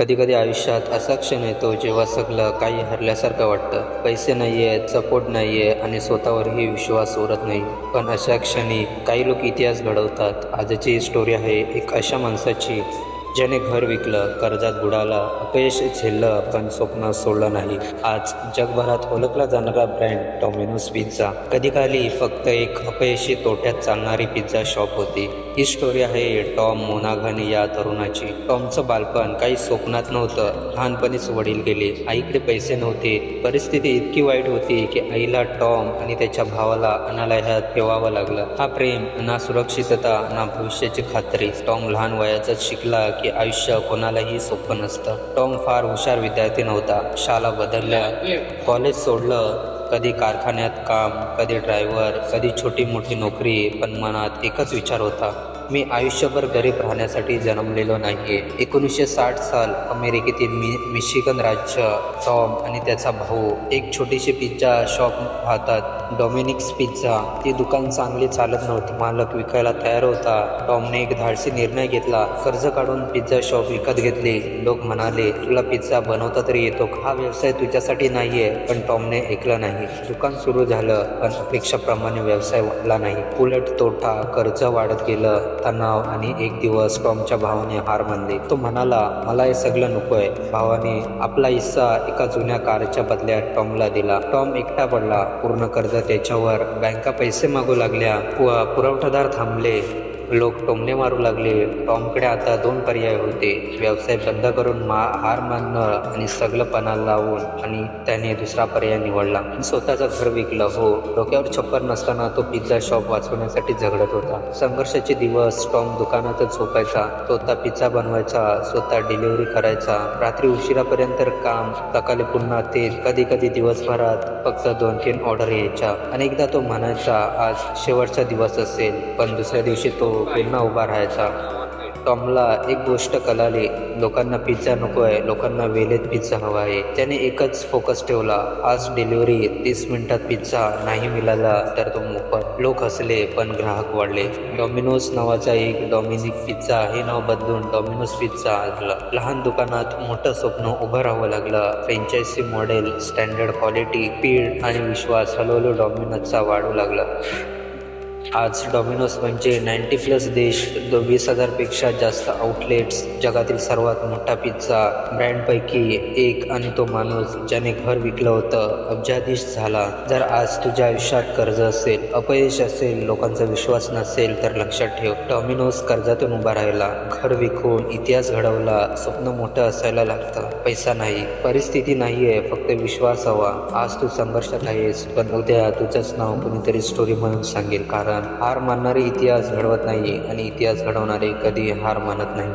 कधीकधी आयुष्यात असा क्षण येतो जेव्हा सगळं काही हरल्यासारखं वाटतं. पैसे नाही आहेत सपोर्ट नाही आहे आणि स्वतःवरही विश्वास उरत नाही. पण अशा क्षणी काही लोक इतिहास घडवतात. आजची स्टोरी आहे एक अशा माणसाची. ज्याने घर विकलं कर्जात बुडाला अपयश झेललं पण स्वप्न सोडलं नाही. आज जगभरात ओळखला जाणारा ब्रँड डॉमिनोज पिझ्झा. कधीकाली फक्त एक अपयशी तोट्यात चालणारी पिझ्झा शॉप होती. ही स्टोरी आहे टॉम मोनाघानी या तरुणाची. टॉमचं बालपण काही स्वप्नात नव्हतं. लहानपणीच वडील गेले. आईकडे पैसे नव्हते. परिस्थिती इतकी वाईट होती की आईला टॉम आणि त्याच्या भावाला अनालयात ठेवावं लागलं. हा प्रेम ना सुरक्षितता ना भविष्याची खात्री. टॉम लहान वयाचाच शिकला की आयुष्य कोणालाही सोपं नसतं. टॉम फार हुशार विद्यार्थी नव्हता. शाळा बदलल्या. कॉलेज सोडलं. कधी कारखान्यात काम कधी ड्रायव्हर कधी छोटी मोठी नोकरी पण मनात एकच विचार होता. मी आयुष्यभर गरीब राहण्यासाठी जन्मलेलो नाही आहे एकोणीसशे साठ साल अमेरिकेतील मि मिशिगन राज्य टॉम आणि त्याचा भाऊ एक छोटीशी पिझ्झा शॉप पाहतात. डॉमिनिक्स पिझ्झा ती दुकान चांगली चालत नव्हती. मालक विकायला तयार होता. टॉमने एक धाडसी निर्णय घेतला. कर्ज काढून पिझ्झा शॉप विकत घेतली. लोक म्हणाले तुला पिझ्झा बनवता तरी येतो हा व्यवसाय तुझ्यासाठी नाहीये. पण टॉमने ऐकलं नाही. दुकान सुरू झालं पण अपेक्षाप्रमाणे व्यवसाय वाढला नाही. उलट तोटा कर्ज वाढत गेलं. तणाव आणि एक दिवस टॉमच्या भावाने हार मानली. तो म्हणाला मला हे सगळं नकोय. भावाने आपला हिस्सा एका जुन्या कारच्या बदल्यात टॉमला दिला. टॉम एकटा पडला. पूर्ण कर्ज त्याच्यावर बँका पैसे मागू लागल्या. पुरवठादार थांबले. लोक टोमणे मारू लागले. टॉमकडे आता दोन पर्याय होते. व्यवसाय बंद करून मा हार मानणं आणि सगळं पणाला लावून आणि त्याने दुसरा पर्याय निवडला. स्वतःचं घर विकलं. हो डोक्यावर छप्पर नसताना तो पिझ्झा शॉप वाचवण्यासाठी झगडत होता. संघर्षाचे दिवस टॉम दुकानातच झोपायचा. स्वतः पिझ्झा बनवायचा स्वतः डिलिव्हरी करायचा. रात्री उशिरापर्यंत काम सकाळी पुन्हा ते कधी कधी दिवसभरात फक्त दोन तीन ऑर्डर यायच्या. अनेकदा तो म्हणायचा आज शेवटचा दिवस असेल. पण दुसऱ्या दिवशी तो पेन्ना उभा राहायचा. टॉमला एक गोष्ट कळाली. लोकांना पिझ्झा नको आहे लोकांना वेळेत पिझ्झा हवा आहे. त्याने एकच फोकस ठेवला. आज डिलिव्हरी तीस मिनिटात पिझ्झा नाही मिळाला तर तो मोफत. लोक हसले पण ग्राहक वाढले. डॉमिनोज नावाचा एक डॉमिनिक पिझ्झा हे नाव बदलून डॉमिनोज पिझ्झा झालं लहान दुकानात मोठं स्वप्न उभं राहावं लागलं. Franchise model standard quality speed आणि विश्वास हळूहळू डॉमिनोजचा वाढू लागला. आज डॉमिनोज म्हणजे नाईन्टी प्लस देश दो वीस हजारपेक्षा जास्त आउटलेट्स जगातील सर्वात मोठा पिझ्झा ब्रँडपैकी एक आणि तो माणूस ज्याने घर विकलं होतं अब्जाधीश झाला. जर आज तुझ्या आयुष्यात कर्ज असेल अपयश असेल लोकांचा विश्वास नसेल तर लक्षात ठेव डॉमिनोज कर्जातून उभा राहिला. घर विकून इतिहास घडवला स्वप्न मोठं असायला लागतं. पैसा नाही परिस्थिती नाही आहे फक्त विश्वास हवा. आज तू संघर्षात आहेस पण उद्या तुझंच नाव कुणीतरी स्टोरी म्हणून सांगेल कारण कारण हार मानणारे इतिहास घडवत नाही आणि इतिहास घडवणारे कधी हार मानत नाही.